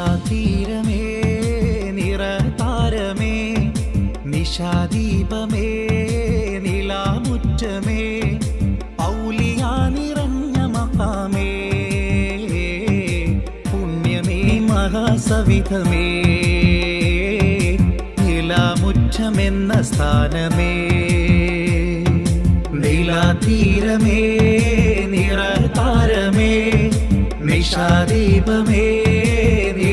നീലാതീരമേ നിറതാരമേ നിശാദീപമേ നിലാമുറ്റമേ ഔലിയാ നിറഞ്ഞ മഹാമേ പുണ്യമേ മഹാസവിധമേ നിലാമുറ്റമെന്ന സ്ഥാനമേ നീലാതീരമേ നിറതാരമേ നിഷാദീപമേ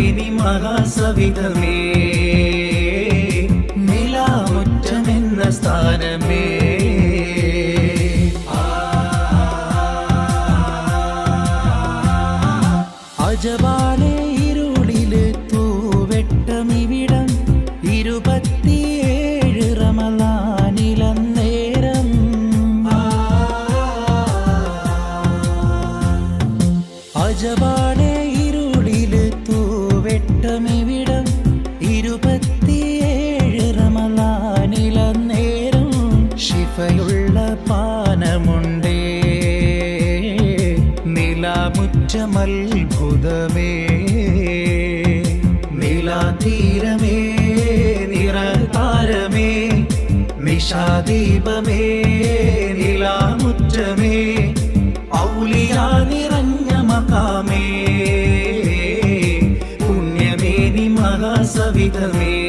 പുണ്യമേനി മഹാസവിതമേ നിലാമുറ്റമെന്ന സ്ഥാനമേ അജപാലെ ശിഫയുള്ള പാനമുണ്ടേ. നിലാമുറ്റമത്ഭുതമേ. നിലാതീരമേ നിറതാരമേ. നിഷാദീപമേ നിലാമുറ്റമേ. ഔലിയാ നിറഞ്ഞ മകാമേ. പുണ്യമേനി മഹാസവിധമേ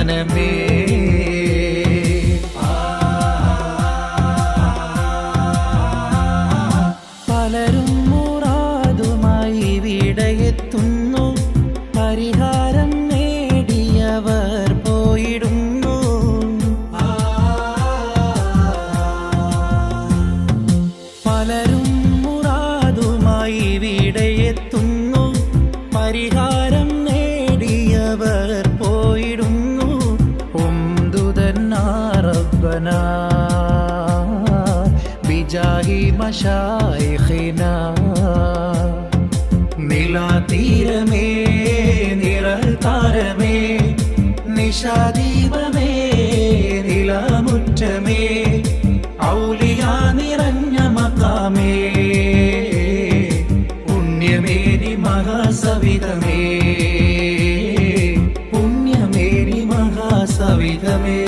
സ്ഥാനമേ പലരും മൂറാതുമായി വിടയെത്തുന്നു. പരിഹാരം നേടിയവർ പോയിടുന്നു ജാഹി മഷായിന നിലാതീരമേ നിഴൽ താരമേ നിഷാദീപമേ നിലാമുറ്റമേ ഔലിയ നിറഞ്ഞ മക്കാമേ പുണ്യമേരി മഹാസവിതമേ പുണ്യമേരി മഹാസവിതമേ.